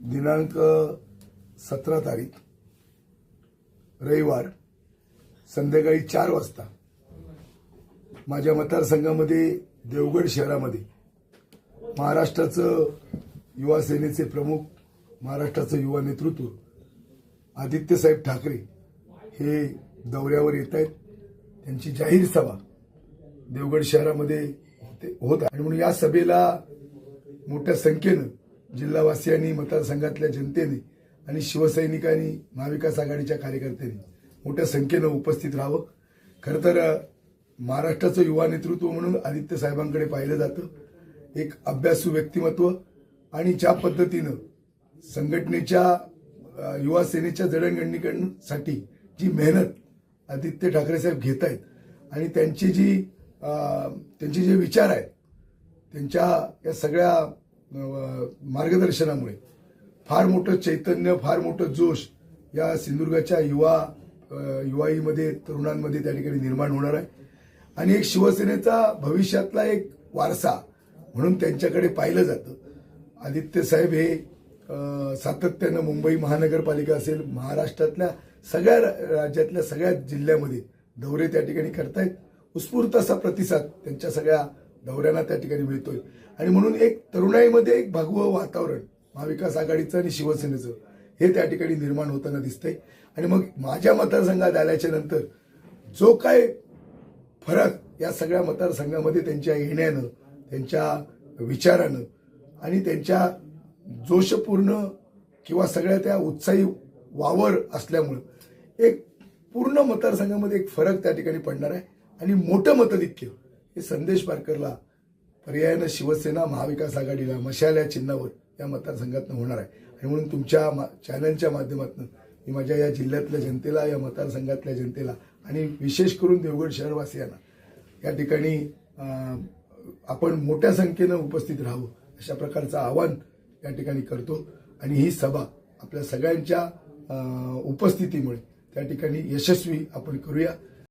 दिनांक सतरा तारीख रविवार संध्याकाळी चार वाजता माझ्या मतदारसंघामध्ये देवगड शहरामध्ये महाराष्ट्राचं युवा सेनेचे प्रमुख महाराष्ट्राचं युवा नेतृत्व आदित्यसाहेब ठाकरे हे दौऱ्यावर येत आहेत. त्यांची जाहीर सभा देवगड शहरामध्ये होत आहे. आणि म्हणून या सभेला मोठ्या संख्येनं जिल्हावासियांनी मतदारसंघातल्या जनतेने आणि शिवसैनिकांनी महाविकास आघाडीच्या कार्यकर्त्यांनी मोठ्या संख्येनं उपस्थित राहावं. खरं तर महाराष्ट्राचं युवा नेतृत्व म्हणून आदित्य साहेबांकडे पाहिलं जातं. एक अभ्यासू व्यक्तिमत्व आणि ज्या पद्धतीनं संघटनेच्या युवा सेनेच्या जडणघडणीसाठी जी मेहनत आदित्य ठाकरे साहेब घेत आहेत आणि त्यांची जी त्यांचे जे विचार आहेत त्यांच्या या सगळ्या मार्गदर्शनामुळे. फार मोठं चैतन्य फार मोठं जोश या सिंधुदुर्गाच्या युवा युवाईमध्ये तरुणांमध्ये त्या ठिकाणी निर्माण होणार आहे. आणि एक शिवसेनेचा भविष्यातला एक वारसा म्हणून त्यांच्याकडे पाहिलं जातं. आदित्य साहेब हे सातत्यानं मुंबई महानगरपालिका असेल महाराष्ट्रातल्या सगळ्या राज्यातल्या सगळ्या जिल्ह्यामध्ये दौरे त्या ठिकाणी करतायत. उत्स्फूर्त असा प्रतिसाद त्यांच्या सगळ्या दौऱ्यांना त्या ठिकाणी मिळतोय. आणि म्हणून एक तरुणाईमध्ये एक भगवं वातावरण महाविकास आघाडीचं आणि शिवसेनेचं हे त्या ठिकाणी निर्माण होताना दिसतंय. आणि मग माझ्या मतदारसंघात आल्याच्यानंतर जो काय फरक या सगळ्या मतदारसंघामध्ये त्यांच्या येण्यानं त्यांच्या विचारानं आणि त्यांच्या जोशपूर्ण किंवा सगळ्या त्या उत्साही वावर असल्यामुळं एक पूर्ण मतदारसंघामध्ये एक फरक त्या ठिकाणी पडणार आहे. आणि मोठं मतदिक्य हे संदेश पारकरला पर्यायानं शिवसेना महाविकास आघाडीला मशाल या चिन्हावर या मतदारसंघातनं होणार आहे. आणि म्हणून तुमच्या मा- चॅनलच्या माध्यमातून मी माझ्या या जिल्ह्यातल्या जनतेला या मतदारसंघातल्या जनतेला आणि विशेष करून देवगड शहरवासियांना या ठिकाणी आपण मोठ्या संख्येनं उपस्थित राहावं अशा प्रकारचं आवाहन या ठिकाणी करतो. आणि ही सभा आपल्या सगळ्यांच्या उपस्थितीमुळे त्या ठिकाणी यशस्वी आपण करूया.